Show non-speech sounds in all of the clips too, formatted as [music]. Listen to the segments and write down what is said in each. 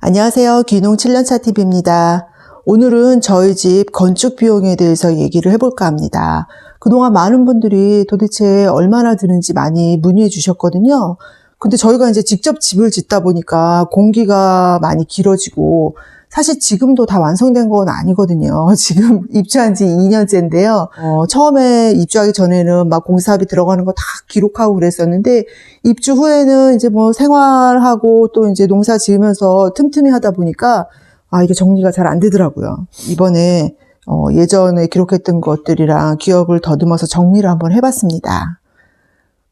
안녕하세요. 귀농 7년차 TV입니다. 오늘은 저희 집 건축 비용에 대해서 얘기를 해볼까 합니다. 그동안 많은 분들이 도대체 얼마나 드는지 많이 문의해 주셨거든요. 근데 저희가 이제 직접 집을 짓다 보니까 공기가 많이 길어지고 사실 지금도 다 완성된 건 아니거든요. [laughs] 지금 입주한 지 2년째인데요. 어, 처음에 입주하기 전에는 막 공사비 들어가는 거 다 기록하고 그랬었는데 입주 후에는 이제 뭐 생활하고 또 이제 농사 지으면서 틈틈이 하다 보니까 아, 이게 정리가 잘 안 되더라고요. 이번에 어, 예전에 기록했던 것들이랑 기업을 더듬어서 정리를 한번 해봤습니다.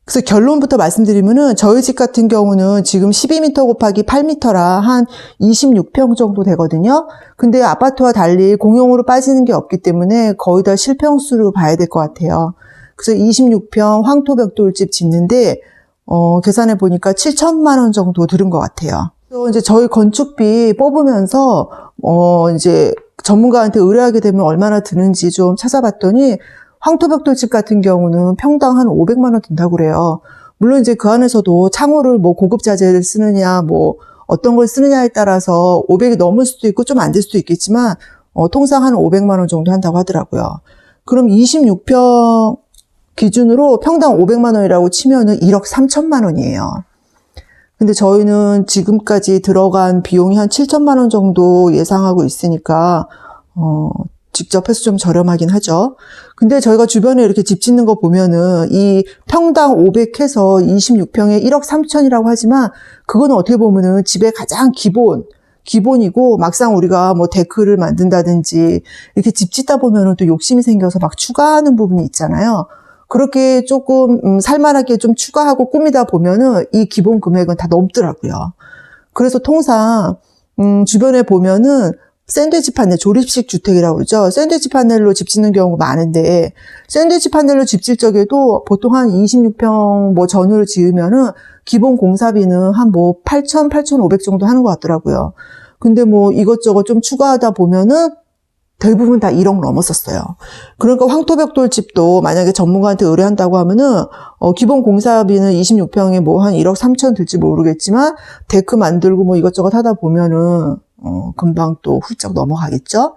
그래서 결론부터 말씀드리면은 저희 집 같은 경우는 지금 12m 곱하기 8m라 한 26평 정도 되거든요. 근데 아파트와 달리 공용으로 빠지는 게 없기 때문에 거의 다 실평수로 봐야 될 것 같아요. 그래서 26평 황토벽돌집 짓는데 어, 계산해 보니까 7천만 원 정도 들은 것 같아요. 그래서 이제 저희 건축비 뽑으면서 어, 이제 전문가한테 의뢰하게 되면 얼마나 드는지 좀 찾아봤더니 황토벽돌집 같은 경우는 평당 한 500만 원 든다고 그래요. 물론 이제 그 안에서도 창호를 뭐 고급 자재를 쓰느냐, 뭐 어떤 걸 쓰느냐에 따라서 500이 넘을 수도 있고 좀 안 될 수도 있겠지만 어, 통상 한 500만 원 정도 한다고 하더라고요. 그럼 26평 기준으로 평당 500만 원이라고 치면은 1억 3천만 원이에요. 근데 저희는 지금까지 들어간 비용이 한 7천만 원 정도 예상하고 있으니까 어, 직접 해서 좀 저렴하긴 하죠. 근데 저희가 주변에 이렇게 집 짓는 거 보면은 이 평당 500 해서 26평에 1억 3천이라고 하지만 그거는 어떻게 보면은 집의 가장 기본, 기본이고 막상 우리가 뭐 데크를 만든다든지 이렇게 집 짓다 보면은 또 욕심이 생겨서 막 추가하는 부분이 있잖아요. 그렇게 조금 음, 살만하게 좀 추가하고 꾸미다 보면은 이 기본 금액은 다 넘더라고요. 그래서 통상 음, 주변에 보면은 샌드위치 판넬, 조립식 주택이라고 그러죠. 샌드위치 판넬로 집 짓는 경우가 많은데, 샌드위치 판넬로 집 질 적에도 보통 한 26평 뭐 전후를 지으면은 기본 공사비는 한 뭐 8,000, 8,500 정도 하는 것 같더라고요. 근데 뭐 이것저것 좀 추가하다 보면은 대부분 다 1억 넘었었어요. 그러니까 황토벽돌 집도 만약에 전문가한테 의뢰한다고 하면은 어, 기본 공사비는 26평에 뭐 한 1억 3천 들지 모르겠지만 데크 만들고 뭐 이것저것 하다 보면은 어, 금방 또 훌쩍 넘어가겠죠?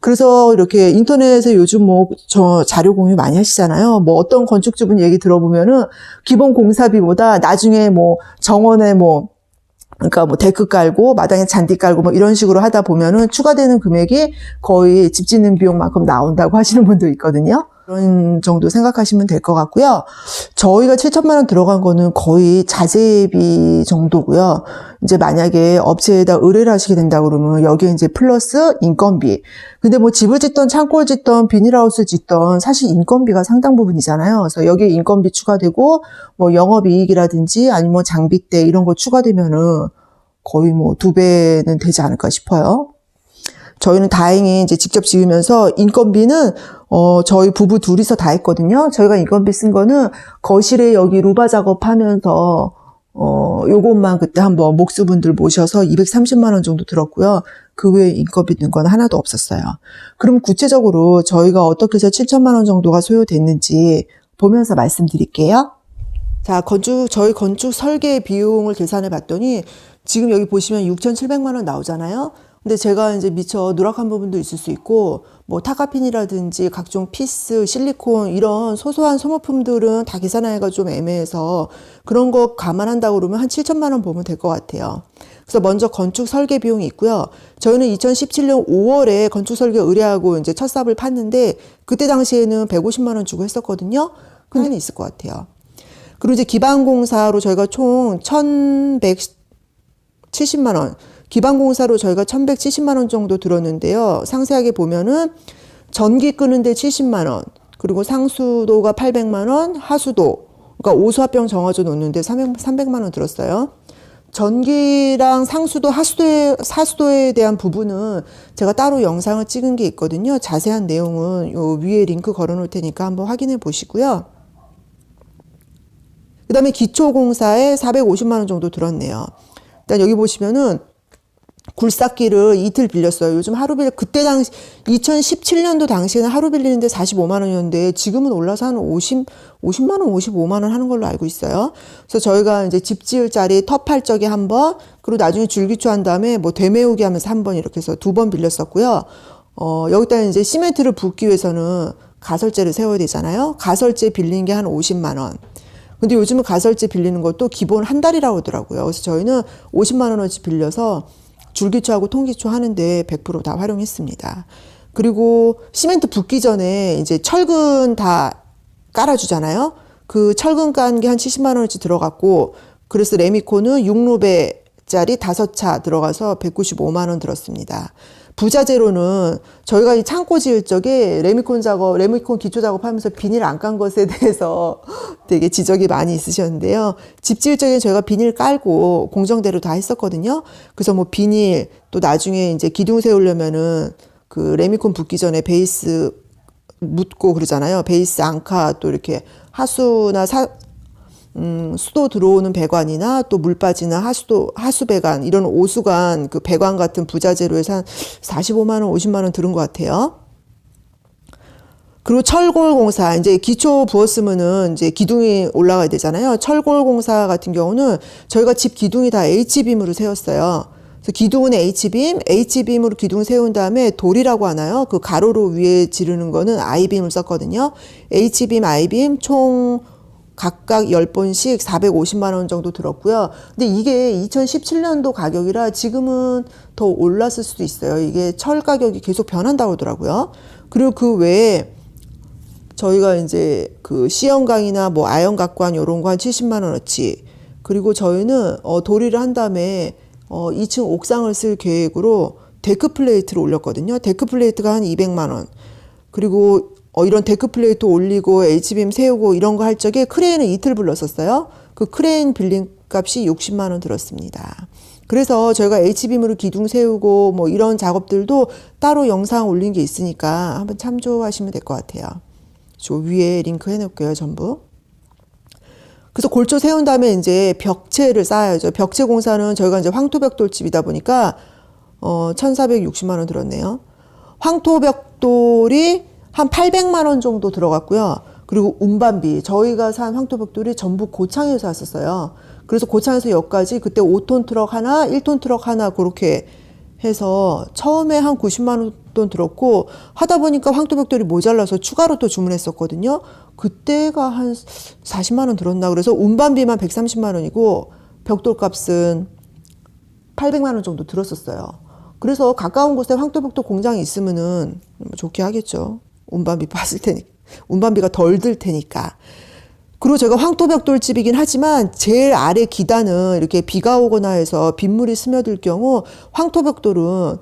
그래서 이렇게 인터넷에 요즘 뭐, 저 자료 공유 많이 하시잖아요. 뭐 어떤 건축주분 얘기 들어보면은 기본 공사비보다 나중에 뭐 정원에 뭐, 그러니까 뭐 데크 깔고 마당에 잔디 깔고 뭐 이런 식으로 하다 보면은 추가되는 금액이 거의 집 짓는 비용만큼 나온다고 [laughs] 하시는 분도 있거든요. 그런 정도 생각하시면 될 것 같고요. 저희가 7천만 원 들어간 거는 거의 자재비 정도고요. 이제 만약에 업체에다 의뢰를 하시게 된다 그러면 여기에 이제 플러스 인건비. 근데 뭐 집을 짓던 창고를 짓던 비닐하우스 짓던 사실 인건비가 상당 부분이잖아요. 그래서 여기에 인건비 추가되고 뭐 영업이익이라든지 아니면 뭐 장비대 이런 거 추가되면은 거의 뭐 두 배는 되지 않을까 싶어요. 저희는 다행히 이제 직접 지으면서 인건비는 어 저희 부부 둘이서 다 했거든요. 저희가 인건비 쓴 거는 거실에 여기 루바 작업하면서 어 요것만 그때 한번 목수분들 모셔서 230만 원 정도 들었고요. 그 외에 인건비 든 건 하나도 없었어요. 그럼 구체적으로 저희가 어떻게 해서 7천만 원 정도가 소요됐는지 보면서 말씀드릴게요. 자, 건축, 저희 건축 설계 비용을 계산해 봤더니 지금 여기 보시면 6,700만 원 나오잖아요. 근데 제가 이제 미처 누락한 부분도 있을 수 있고, 뭐 타카핀이라든지 각종 피스, 실리콘 이런 소소한 소모품들은 다 계산하기가 좀 애매해서 그런 거 감안한다고 그러면 한 7천만 원 보면 될 것 같아요. 그래서 먼저 건축 설계 비용이 있고요. 저희는 2017년 5월에 건축 설계 의뢰하고 이제 첫 삽을 팠는데 그때 당시에는 150만 원 주고 했었거든요. 근데 있을 것 같아요. 그리고 이제 기반공사로 저희가 총 1,170만 원, 기반공사로 저희가 1,170만 원 정도 들었는데요. 상세하게 보면은 전기 끄는데 70만 원, 그리고 상수도가 800만 원, 하수도, 그러니까 오수화병 정화조 놓는데 300, 300만 원 들었어요. 전기랑 상수도, 하수도에, 하수도에 대한 부분은 제가 따로 영상을 찍은 게 있거든요. 자세한 내용은 요 위에 링크 걸어 놓을 테니까 한번 확인해 보시고요. 그 다음에 기초공사에 450만 원 정도 들었네요. 일단 여기 보시면은 굴삭기를 이틀 빌렸어요. 요즘 하루 빌려 그때 당시 2017년도 당시에는 하루 빌리는데 45만 원이었는데 지금은 올라서 한 50, 50만 원, 55만 원 하는 걸로 알고 있어요. 그래서 저희가 이제 집 지을 자리 적에 한 번, 그리고 나중에 줄기초 한 다음에 뭐 되메우기 하면서 한 번 이렇게 해서 두 번 빌렸었고요. 어, 여기다 이제 시멘트를 붓기 위해서는 가설재를 세워야 되잖아요. 가설재 빌린 게 한 50만 원. 근데 요즘은 가설재 빌리는 것도 기본 한 달이라고 하더라고요. 그래서 저희는 50만 원어치 빌려서 줄기초하고 통기초 하는데 100%다 활용했습니다. 그리고 시멘트 붓기 전에 이제 철근 다 깔아주잖아요. 그 철근 깐 게 한 70만 원어치 들어갔고 그래서 레미코는 6루베짜리 5차 들어가서 195만 원 들었습니다. 부자재로는 저희가 이 창고 지을 적에 레미콘 작업, 레미콘 기초 작업하면서 비닐 안 깐 것에 대해서 [laughs] 되게 지적이 많이 있으셨는데요. 집 지을 적에 저희가 비닐 깔고 공정대로 다 했었거든요. 그래서 뭐 비닐 또 나중에 이제 기둥 세우려면은 그 레미콘 붓기 전에 베이스 묻고 그러잖아요. 베이스 앙카 또 이렇게 하수나 사, 음, 수도 들어오는 배관이나 또 물 빠지는 하수도, 하수배관, 이런 오수관, 그 배관 같은 부자재로 해서 한 45만원, 50만원 들은 것 같아요. 그리고 철골 공사, 이제 기초 부었으면은 이제 기둥이 올라가야 되잖아요. 철골 공사 같은 경우는 저희가 집 기둥이 다 H빔으로 세웠어요. 그래서 기둥은 H빔, H빔으로 기둥 세운 다음에 돌이라고 하나요? 그 가로로 위에 지르는 거는 I빔을 썼거든요. H빔, I빔 총 각각 10번씩 450만 원 정도 들었고요. 근데 이게 2017년도 가격이라 지금은 더 올랐을 수도 있어요. 이게 철 가격이 계속 변한다고 하더라고요. 그리고 그 외에 저희가 이제 그 C형광이나 뭐 아연각관 요런 거 한 70만 원어치. 그리고 저희는 어 도리를 한 다음에 어 2층 옥상을 쓸 계획으로 데크 플레이트를 올렸거든요. 데크 플레이트가 한 200만 원. 그리고 어, 이런 데크 플레이트 올리고 H빔 세우고 이런 거 할 적에 크레인을 이틀 불렀었어요. 그 크레인 빌린 값이 60만 원 들었습니다. 그래서 저희가 H빔으로 기둥 세우고 뭐 이런 작업들도 따로 영상 올린 게 있으니까 한번 참조하시면 될 것 같아요. 저 위에 링크 해놓을게요, 전부. 그래서 골조 세운 다음에 이제 벽체를 쌓아야죠. 벽체 공사는 저희가 이제 황토벽돌집이다 보니까 어 1,460만 원 들었네요. 황토벽돌이 한 800만 원 정도 들어갔고요. 그리고 운반비 저희가 산 황토벽돌이 전부 고창에서 왔었어요. 그래서 고창에서 여기까지 그때 5톤 트럭 하나, 1톤 트럭 하나 그렇게 해서 처음에 한 90만 원 들었고 하다 보니까 황토벽돌이 모자라서 추가로 또 주문했었거든요. 그때가 한 40만 원 들었나 그래서 운반비만 130만 원이고 벽돌 값은 800만 원 정도 들었었어요. 그래서 가까운 곳에 황토벽돌 공장이 있으면은 좋게 하겠죠. 운반비 봤을 테니까. 운반비가 덜 들 테니까. 그리고 제가 황토벽돌집이긴 하지만 제일 아래 기단은 이렇게 비가 오거나 해서 빗물이 스며들 경우 황토벽돌은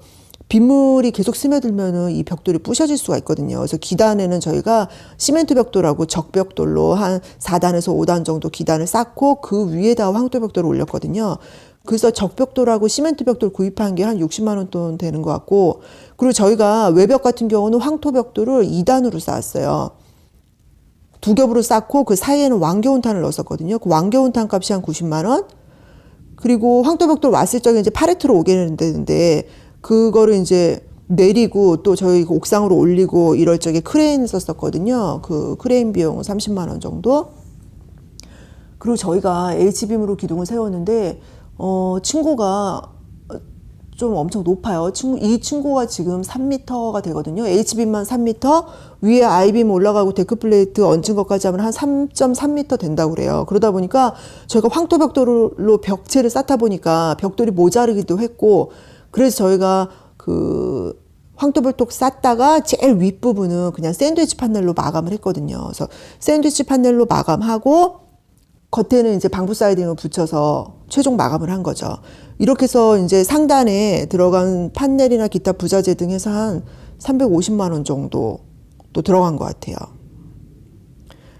빗물이 계속 스며들면은 이 벽돌이 부셔질 수가 있거든요. 그래서 기단에는 저희가 시멘트 벽돌하고 적벽돌로 한 4단에서 5단 정도 기단을 쌓고 그 위에다 황토 벽돌을 올렸거든요. 그래서 적벽돌하고 시멘트 벽돌 구입한 게 한 60만 원 돈 되는 것 같고 그리고 저희가 외벽 같은 경우는 황토벽돌을 2단으로 쌓았어요. 두 겹으로 쌓고 그 사이에는 왕겨운탄을 넣었었거든요. 그 왕겨운탄 값이 한 90만 원. 그리고 황토벽돌 왔을 적에 이제 파레트로 오게 되는데 그거를 이제 내리고 또 저희 그 옥상으로 올리고 이럴 적에 크레인 썼었거든요. 그 크레인 비용 30만 원 정도. 그리고 저희가 H빔으로 기둥을 세웠는데 어 친구가 좀 엄청 높아요. 이 친구가 지금 3m가 되거든요. H빔만 3m, 위에 I빔 올라가고 데크 플레이트 얹은 것까지 하면 한 3.3m 된다고 그래요. 그러다 보니까 저희가 황토벽돌로 벽체를 쌓다 보니까 벽돌이 모자르기도 했고, 그래서 저희가 그 황토벽돌 쌓다가 제일 윗부분은 그냥 샌드위치 판넬로 마감을 했거든요. 그래서 샌드위치 판넬로 마감하고 겉에는 이제 방부 사이딩을 붙여서 최종 마감을 한 거죠. 이렇게 해서 이제 상단에 들어간 판넬이나 기타 부자재 등 해서 한 350만 원 정도 또 들어간 것 같아요.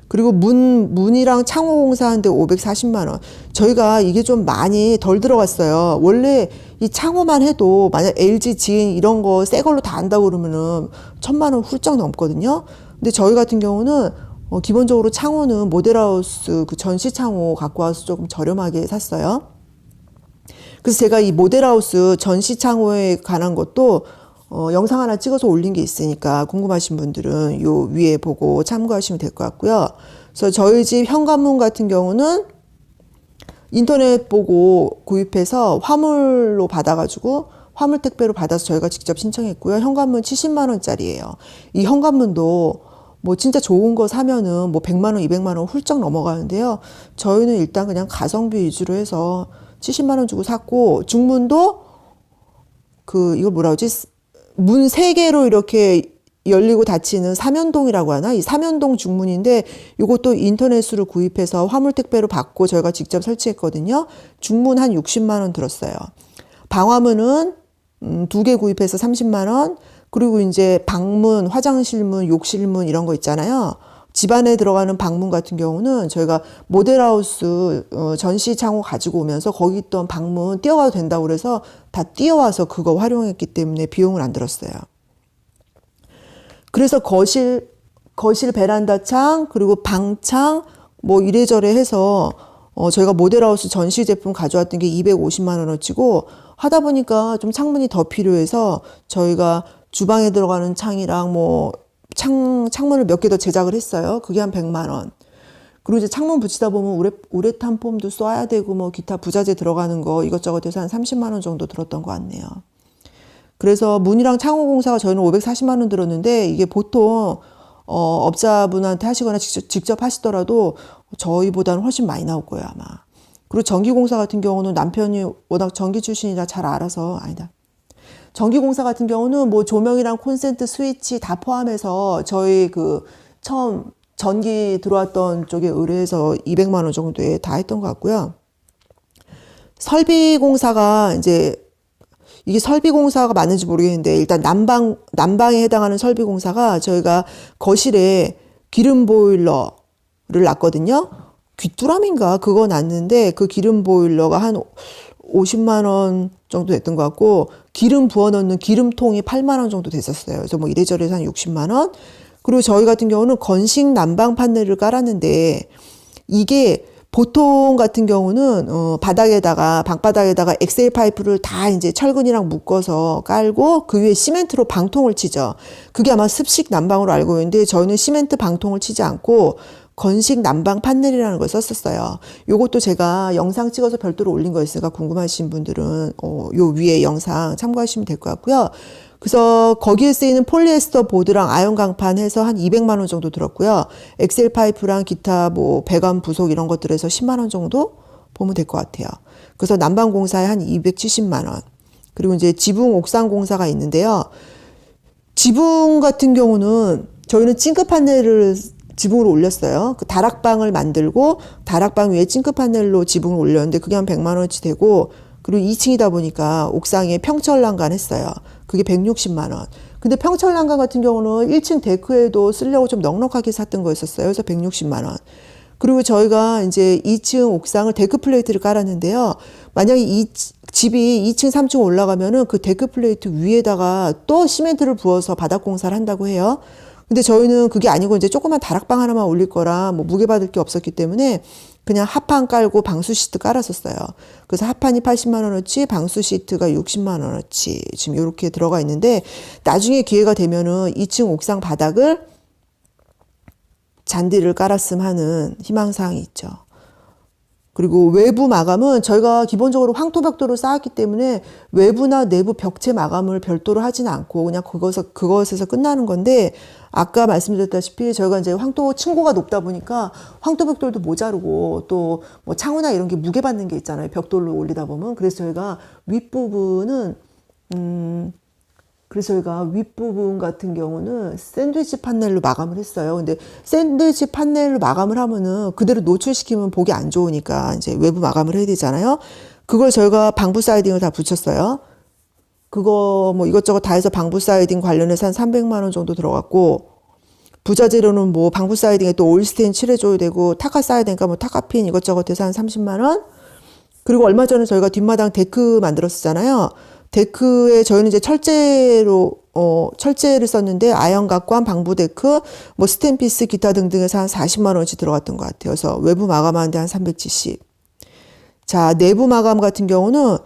그리고 문, 문이랑 창호 공사하는데 540만 원. 저희가 이게 좀 많이 덜 들어갔어요. 원래 이 창호만 해도 만약 LG 지인 이런 거 새 걸로 다 한다고 그러면은 천만 원 훌쩍 넘거든요. 근데 저희 같은 경우는 어, 기본적으로 창호는 모델하우스 그 전시 창호 갖고 와서 조금 저렴하게 샀어요. 그래서 제가 이 모델하우스 전시 창호에 관한 것도 어, 영상 하나 찍어서 올린 게 있으니까 궁금하신 분들은 요 위에 보고 참고하시면 될 것 같고요. 그래서 저희 집 현관문 같은 경우는 인터넷 보고 구입해서 화물로 받아가지고 화물 택배로 받아서 저희가 직접 신청했고요. 현관문 70만 원짜리예요. 이 현관문도 뭐 진짜 좋은 거 사면은 뭐 100만 원, 200만 원 훌쩍 넘어가는데요. 저희는 일단 그냥 가성비 위주로 해서 70만 원 주고 샀고 중문도 그 이걸 뭐라 그러지? 문 세 개로 이렇게 열리고 닫히는 삼연동이라고 하나? 이 삼연동 중문인데 이것도 인터넷으로 구입해서 화물 택배로 받고 저희가 직접 설치했거든요. 중문 한 60만 원 들었어요. 방화문은 음, 두 개 구입해서 30만 원. 그리고 이제 방문, 화장실문, 욕실문 이런 거 있잖아요. 집안에 들어가는 방문 같은 경우는 저희가 모델하우스 어, 전시 창호 가지고 오면서 거기 있던 방문 띄워가도 된다고 그래서 다 띄워와서 그거 활용했기 때문에 비용을 안 들었어요. 그래서 거실, 거실 베란다 창, 그리고 방창, 뭐 이래저래 해서 어, 저희가 모델하우스 전시 제품 가져왔던 게 250만 원어치고 하다 보니까 좀 창문이 더 필요해서 저희가 주방에 들어가는 창이랑 뭐 창, 창문을 몇 개 더 제작을 했어요. 그게 한 100만 원. 그리고 이제 창문 붙이다 보면 우레, 우레탄 폼도 써야 되고 뭐 기타 부자재 들어가는 거 이것저것 해서 한 30만 원 정도 들었던 것 같네요. 그래서 문이랑 창호 공사가 저희는 540만 원 들었는데 이게 보통 어, 업자분한테 하시거나 직접, 직접 하시더라도 저희보다는 훨씬 많이 나올 거예요 아마. 그리고 전기공사 같은 경우는 남편이 워낙 전기 출신이라 잘 알아서 아니다. 전기공사 같은 경우는 뭐 조명이랑 콘센트 스위치 다 포함해서 저희 그 처음 전기 들어왔던 쪽에 의뢰해서 200만 원 정도에 다 했던 것 같고요. 설비 공사가 이제 이게 설비 공사가 맞는지 모르겠는데 일단 난방 난방에 해당하는 설비 공사가 저희가 거실에 기름 보일러를 놨거든요. 귀뚜라미인가 그거 놨는데 그 기름 보일러가 한 50만 원 정도 됐던 것 같고 기름 부어 넣는 기름통이 8만 원 정도 됐었어요. 그래서 뭐 이래저래 한 60만 원. 그리고 저희 같은 경우는 건식 난방 판넬을 깔았는데 이게 보통 같은 경우는 어 바닥에다가 방바닥에다가 엑셀 파이프를 다 이제 철근이랑 묶어서 깔고 그 위에 시멘트로 방통을 치죠. 그게 아마 습식 난방으로 알고 있는데 저희는 시멘트 방통을 치지 않고 건식 난방 판넬이라는 걸 썼었어요. 요것도 제가 영상 찍어서 별도로 올린 거 있으니까 궁금하신 분들은 어, 요 위에 영상 참고하시면 될 것 같고요. 그래서 거기에 쓰이는 폴리에스터 보드랑 아연 강판 해서 한 200만 원 정도 들었고요. 엑셀 파이프랑 기타 뭐 배관 부속 이런 것들에서 10만 원 정도 보면 될 것 같아요. 그래서 난방 공사에 한 270만 원. 그리고 이제 지붕 옥상 공사가 있는데요. 지붕 같은 경우는 저희는 찡크 판넬을 지붕으로 올렸어요. 그 다락방을 만들고 다락방 위에 찡크 판넬로 지붕을 올렸는데 그게 한 100만 원치 되고 그리고 2층이다 보니까 옥상에 평철 난간 했어요. 그게 160만 원. 근데 평철 난간 같은 경우는 1층 데크에도 쓰려고 좀 넉넉하게 샀던 거였었어요. 그래서 160만 원. 그리고 저희가 이제 2층 옥상을 데크 플레이트를 깔았는데요. 만약에 이 집이 2층, 3층 올라가면은 그 데크 플레이트 위에다가 또 시멘트를 부어서 바닥 공사를 한다고 해요. 근데 저희는 그게 아니고 이제 조그만 다락방 하나만 올릴 거라 뭐 무게 받을 게 없었기 때문에 그냥 합판 깔고 방수 시트 깔았었어요. 그래서 합판이 80만 원어치, 방수 시트가 60만 원어치 지금 이렇게 들어가 있는데 나중에 기회가 되면은 2층 옥상 바닥을 잔디를 깔았음 하는 희망사항이 있죠. 그리고 외부 마감은 저희가 기본적으로 황토벽돌을 쌓았기 때문에 외부나 내부 벽체 마감을 별도로 하지는 않고 그냥 그것에서, 그것에서 끝나는 건데 아까 말씀드렸다시피 저희가 이제 황토 층고가 높다 보니까 황토벽돌도 모자르고 또 뭐 창호나 이런 게 무게 받는 게 있잖아요. 벽돌로 올리다 보면. 그래서 저희가 윗부분은 음, 그래서 저희가 윗부분 같은 경우는 샌드위치 판넬로 마감을 했어요. 근데 샌드위치 판넬로 마감을 하면은 그대로 노출시키면 보기 안 좋으니까 이제 외부 마감을 해야 되잖아요. 그걸 저희가 방부 사이딩을 다 붙였어요. 그거 뭐 이것저것 다 해서 방부 사이딩 관련해서 한 300만 원 정도 들어갔고 부자 재료는 뭐 방부 사이딩에 또 오일스테인 칠해줘야 되고 타카 되니까 뭐 타카핀 이것저것 해서 한 30만 원. 그리고 얼마 전에 저희가 뒷마당 데크 만들었었잖아요. 데크에 저희는 이제 철제로 어 철제를 썼는데 아연각관, 방부 데크, 뭐 스탠피스 기타 등등에서 한 40만 원치 들어갔던 것 같아요. 그래서 외부 마감하는데 한 370. 자 내부 마감 같은 경우는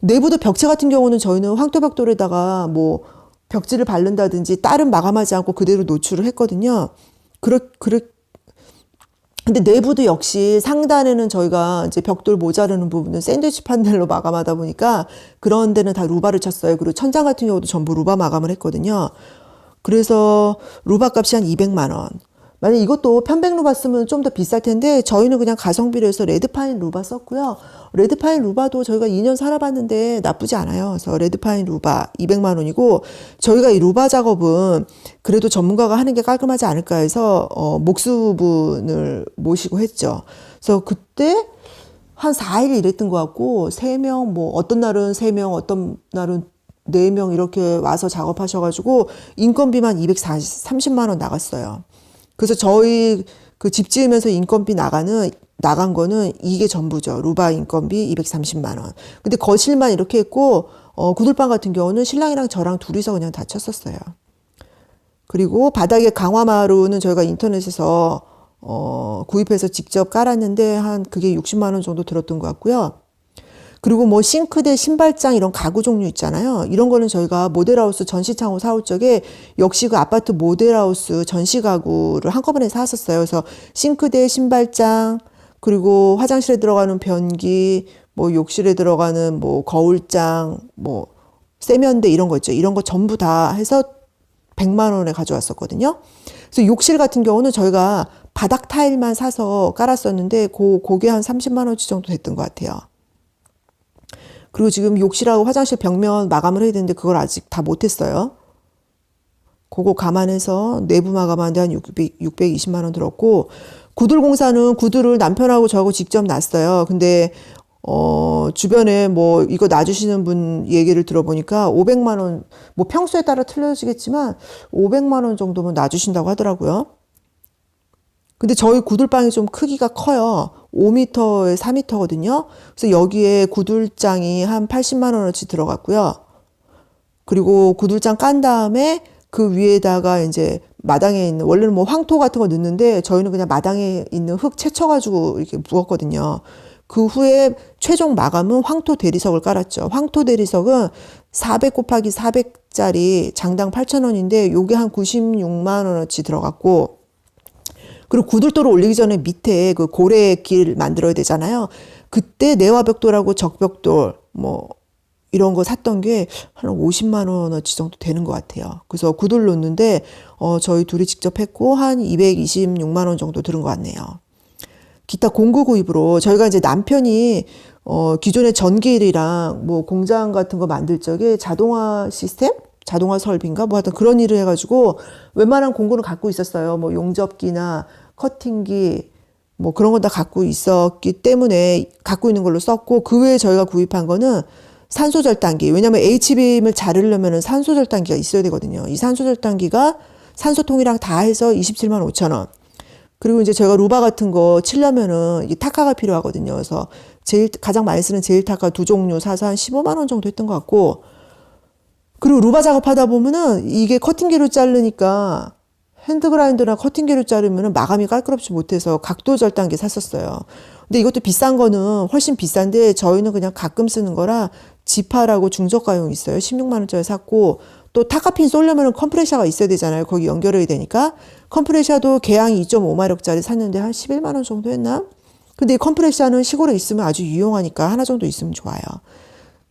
내부도 벽체 같은 경우는 저희는 황토벽돌에다가 뭐 벽지를 바른다든지 딸은 마감하지 않고 그대로 노출을 했거든요. 그렇, 그렇, 근데 내부도 역시 상단에는 저희가 이제 벽돌 모자르는 부분은 샌드위치 판넬로 마감하다 보니까 그런 데는 다 루바를 쳤어요. 그리고 천장 같은 경우도 전부 루바 마감을 했거든요. 그래서 루바 값이 한 200만 원. 만약 이것도 편백 루바 쓰면 좀 더 비쌀 텐데 저희는 그냥 가성비로 해서 레드파인 루바 썼고요. 레드파인 루바도 저희가 2년 살아봤는데 나쁘지 않아요. 그래서 레드파인 루바 200만 원이고 저희가 이 루바 작업은 그래도 전문가가 하는 게 깔끔하지 않을까 해서 어, 목수분을 모시고 했죠. 그래서 그때 한 4일 일했던 것 같고 3명 뭐 어떤 날은 3명 어떤 날은 4명 이렇게 와서 작업하셔가지고 인건비만 230만 원 나갔어요. 그래서 저희 그 집 지으면서 인건비 나가는 나간 거는 이게 전부죠. 루바 인건비 230만 원. 근데 거실만 이렇게 했고 어 구들방 같은 경우는 신랑이랑 저랑 둘이서 그냥 다 쳤었어요. 그리고 바닥에 강화마루는 저희가 인터넷에서 어 구입해서 직접 깔았는데 한 그게 60만 원 정도 들었던 것 같고요. 그리고 뭐 싱크대, 신발장 이런 가구 종류 있잖아요. 이런 거는 저희가 모델하우스 전시창호 사올 적에 역시 그 아파트 모델하우스 전시 가구를 한꺼번에 사왔었어요. 그래서 싱크대, 신발장, 그리고 화장실에 들어가는 변기, 뭐 욕실에 들어가는 뭐 거울장, 뭐 세면대 이런 거 있죠. 이런 거 전부 다 해서 100만 원에 가져왔었거든요. 그래서 욕실 같은 경우는 저희가 바닥 타일만 사서 깔았었는데 고, 그게 한 30만 원치 정도 됐던 것 같아요. 그리고 지금 욕실하고 화장실 벽면 마감을 해야 되는데 그걸 아직 다 못했어요. 그거 감안해서 내부 마감하는데 한 600, 620만 원 들었고 구들 공사는 구들을 남편하고 저하고 직접 놨어요. 근데 어 주변에 뭐 이거 놔주시는 분 얘기를 들어보니까 500만 원 뭐 평소에 따라 틀려지겠지만 500만 원 정도면 놔주신다고 하더라고요. 근데 저희 구들방이 좀 크기가 커요. 5m에 4m거든요. 그래서 여기에 구들장이 한 80만 원어치 들어갔고요. 그리고 구들장 깐 다음에 그 위에다가 이제 마당에 있는 원래는 뭐 황토 같은 거 넣는데 저희는 그냥 마당에 있는 흙 채쳐 가지고 이렇게 부었거든요. 그 후에 최종 마감은 황토 대리석을 깔았죠. 황토 대리석은 400 곱하기 400짜리 장당 8,000원인데 요게 한 96만 원어치 들어갔고 그리고 구들도를 올리기 전에 밑에 그 고래길 만들어야 되잖아요. 그때 내화벽돌하고 적벽돌 뭐 이런 거 샀던 게 한 50만 원어치 정도 되는 것 같아요. 그래서 구들 놓는데 어 저희 둘이 직접 했고 한 226만 원 정도 들은 것 같네요. 기타 공구 구입으로 저희가 이제 남편이 어 기존의 전기일이랑 뭐 공장 같은 거 만들 적에 자동화 시스템 자동화 설비인가 뭐 하여튼 그런 일을 해가지고 웬만한 공구는 갖고 있었어요. 뭐 용접기나 커팅기 뭐 그런 건다 갖고 있었기 때문에 갖고 있는 걸로 썼고 그 외에 저희가 구입한 거는 산소 절단기. 왜냐면 H빔을 자르려면 산소 절단기가 있어야 되거든요. 이 산소 절단기가 산소통이랑 다 해서 27만 5천 원. 그리고 이제 저희가 루바 같은 거 치려면은 이 타카가 필요하거든요. 그래서 제일 가장 많이 쓰는 제일 타카 두 종류 사서 한 15만 원 정도 했던 것 같고 그리고 루바 작업하다 보면은 이게 커팅기로 자르니까 핸드그라인더나 커팅기로 자르면은 마감이 깔끔하지 못해서 각도 절단기 샀었어요. 근데 이것도 비싼 거는 훨씬 비싼데 저희는 그냥 가끔 쓰는 거라 지파라고 중저가용 있어요. 16만 원짜리 샀고 또 타카핀 쏠려면은 컴프레셔가 있어야 되잖아요. 거기 연결해야 되니까 컴프레셔도 개양 2.5마력짜리 샀는데 한 11만 원 정도 했나? 근데 이 컴프레셔는 시골에 있으면 아주 유용하니까 하나 정도 있으면 좋아요.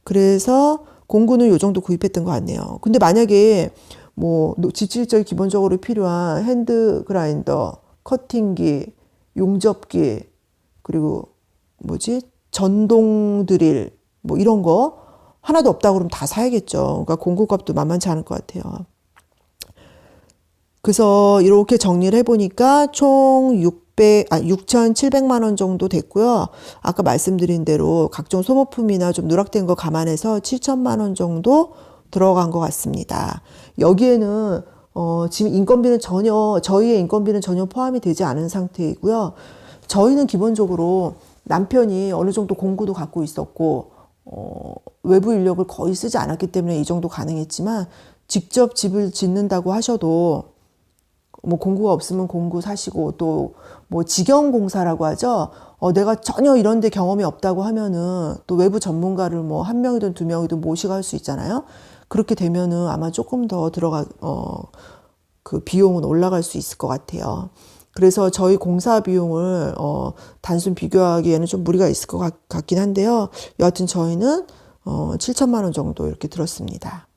그래서 공구는 요 정도 구입했던 것 같네요. 근데 만약에 뭐 지질적이 기본적으로 필요한 핸드 그라인더, 커팅기, 용접기 그리고 뭐지 전동 드릴 뭐 이런 거 하나도 없다 그러면 다 사야겠죠. 그러니까 공구값도 만만치 않을 것 같아요. 그래서 이렇게 정리를 해보니까 총 600, 아, 6,700만 원 정도 됐고요. 아까 말씀드린 대로 각종 소모품이나 좀 누락된 거 감안해서 7천만 원 정도 들어간 것 같습니다. 여기에는 어, 지금 인건비는 전혀 저희의 인건비는 전혀 포함이 되지 않은 상태이고요. 저희는 기본적으로 남편이 어느 정도 공구도 갖고 있었고 어, 외부 인력을 거의 쓰지 않았기 때문에 이 정도 가능했지만 직접 집을 짓는다고 하셔도 뭐 공구가 없으면 공구 사시고 또 뭐 직영 공사라고 하죠. 어, 내가 전혀 이런 데 경험이 없다고 하면은 또 외부 전문가를 뭐 한 명이든 두 명이든 모시고 할 수 있잖아요. 그렇게 되면은 아마 조금 더 들어가, 어, 그 비용은 올라갈 수 있을 것 같아요. 그래서 저희 공사 비용을 어, 단순 비교하기에는 좀 무리가 있을 것 같, 같긴 한데요. 여하튼 저희는 어, 7천만 원 정도 이렇게 들었습니다.